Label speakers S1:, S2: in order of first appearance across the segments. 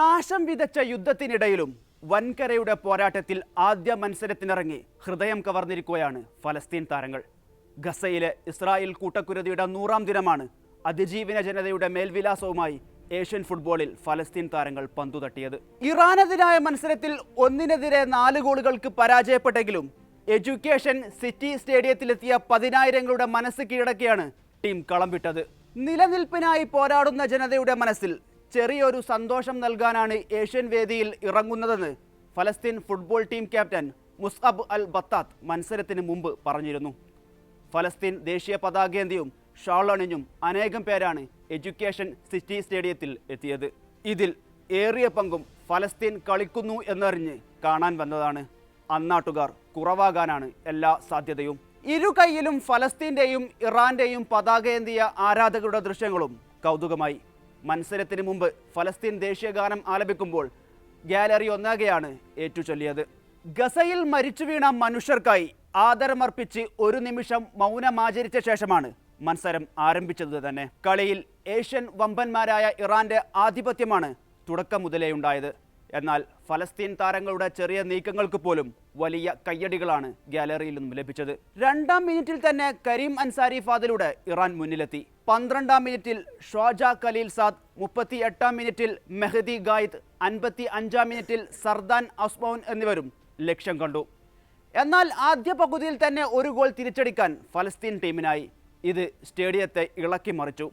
S1: നാശം വിതച്ച യുദ്ധത്തിനിടയിലും വൻകരയുടെ പോരാട്ടത്തിൽ ആദ്യ മത്സരത്തിനിറങ്ങി ഹൃദയം കവർന്നിരിക്കുകയാണ് ഫലസ്തീൻ താരങ്ങൾ. ഗസയിലെ ഇസ്രായേൽ കൂട്ടക്കുരുതിയുടെ നൂറാം ദിനമാണ് അതിജീവന ജനതയുടെ മേൽവിലാസവുമായി ഏഷ്യൻ ഫുട്ബോളിൽ ഫലസ്തീൻ താരങ്ങൾ പന്തു തട്ടിയത് ഇറാനെതിരായ മത്സരത്തിൽ ഒന്നിനെതിരെ നാല് ഗോളുകൾക്ക് പരാജയപ്പെട്ടെങ്കിലും എഡ്യൂക്കേഷൻ സിറ്റി സ്റ്റേഡിയത്തിലെത്തിയ പതിനായിരങ്ങളുടെ മനസ്സ് കീഴടക്കിയാണ് ടീം കളം വിട്ടത്. നിലനിൽപ്പിനായി പോരാടുന്ന ജനതയുടെ മനസ്സിൽ ചെറിയൊരു സന്തോഷം നൽകാനാണ് ഏഷ്യൻ വേദിയിൽ ഇറങ്ങുന്നതെന്ന് ഫലസ്തീൻ football team captain Musab al Battat മത്സരത്തിന് മുമ്പ് പറഞ്ഞിരുന്നു. ഫലസ്തീൻ ദേശീയ പതാകേന്തിയും ഷാൾ അണിഞ്ഞും അനേകം പേരാണ് എഡ്യൂക്കേഷൻ സിറ്റി സ്റ്റേഡിയത്തിൽ എത്തിയത്. ഇതിൽ ഏറിയ പങ്കും ഫലസ്തീൻ കളിക്കുന്നു എന്നറിഞ്ഞ് കാണാൻ വന്നതാണ്. അന്നാട്ടുകാർ കുറവാകാനാണ് എല്ലാ സാധ്യതയും. ഇരു കൈയിലും ഫലസ്തീന്റെയും ഇറാന്റെയും പതാകയേന്തിയ ആരാധകരുടെ ദൃശ്യങ്ങളും കൗതുകമായി. മത്സരത്തിന് മുമ്പ് ഫലസ്തീൻ ദേശീയഗാനം ആലപിക്കുമ്പോൾ ഗാലറി ഒന്നാകെയാണ് ഏറ്റുചൊല്ലിയത്. ഗസയിൽ മരിച്ചു വീണ മനുഷ്യർക്കായി ആദരമർപ്പിച്ച് ഒരു നിമിഷം മൗനമാചരിച്ച ശേഷമാണ് മത്സരം ആരംഭിച്ചത് തന്നെ. കളിയിൽ ഏഷ്യൻ വമ്പന്മാരായ ഇറാന്റെ ആധിപത്യമാണ് തുടക്കം മുതലേ ഉണ്ടായത്. എന്നാൽ ഫലസ്തീൻ താരങ്ങളുടെ ചെറിയ നീക്കങ്ങൾക്ക് പോലും വലിയ കയ്യടികളാണ് ഗാലറിയിൽ നിന്നും ലഭിച്ചത്. രണ്ടാം മിനിറ്റിൽ തന്നെ കരീം അൻസാരി ഫാദിലൂടെ ഇറാൻ മുന്നിലെത്തി. പന്ത്രണ്ടാം മിനിറ്റിൽ ഷോജ ഖലീൽ സാദ് മുപ്പത്തി എട്ടാം മിനിറ്റിൽ മെഹദി ഗായിദ് അൻപത്തി അഞ്ചാം മിനിറ്റിൽ സർദാൻ അസ്മൌൻ എന്നിവരും ലക്ഷ്യം കണ്ടു. എന്നാൽ ആദ്യ പകുതിയിൽ തന്നെ ഒരു ഗോൾ തിരിച്ചടിക്കാൻ ഫലസ്തീൻ ടീമിനായി ഇത് സ്റ്റേഡിയത്തെ ഇളക്കി മറിച്ചു.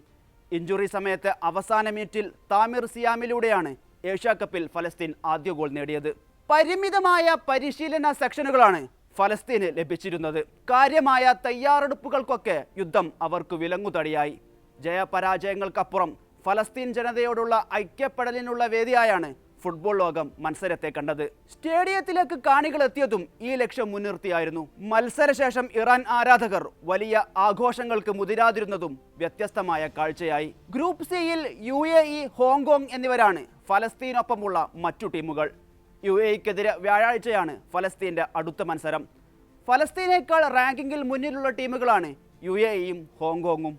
S1: ഇഞ്ചുറി സമയത്ത് അവസാന മിനിറ്റിൽ താമിർ സിയാമിലൂടെയാണ് ഏഷ്യാ കപ്പിൽ ഫലസ്തീൻ ആദ്യ ഗോൾ നേടിയത്. പരിമിതമായ പരിശീലന സെക്ഷനുകളാണ് ഫലസ്തീന് ലഭിച്ചിരുന്നത്. കാര്യമായ തയ്യാറെടുപ്പുകൾക്കൊക്കെ യുദ്ധം അവർക്ക് വിലങ്ങുതടിയായി. ജയപരാജയങ്ങൾക്കപ്പുറം ഫലസ്തീൻ ജനതയോടുള്ള ഐക്യപ്പെടലിനുള്ള വേദിയായാണ് ഫുട്ബോൾ ലോകം മത്സരത്തെ കണ്ടത്. സ്റ്റേഡിയത്തിലേക്ക് കാണികൾ എത്തിയതും ഈ ലക്ഷ്യം മുൻനിർത്തിയായിരുന്നു. മത്സരശേഷം ഇറാൻ ആരാധകർ വലിയ ആഘോഷങ്ങൾക്ക് മുതിരാതിരുന്നതും വ്യത്യസ്തമായ കാഴ്ചയായി. ഗ്രൂപ്പ് സിയിൽ യു എ ഇ ഹോങ്കോങ് എന്നിവരാണ് ഫലസ്തീനൊപ്പമുള്ള മറ്റു ടീമുകൾ. യു എക്കെതിരെ വ്യാഴാഴ്ചയാണ് ഫലസ്തീന്റെ അടുത്ത മത്സരം. ഫലസ്തീനേക്കാൾ റാങ്കിങ്ങിൽ മുന്നിലുള്ള ടീമുകളാണ് യു എ ഇയും ഹോങ്കോങ്ങും.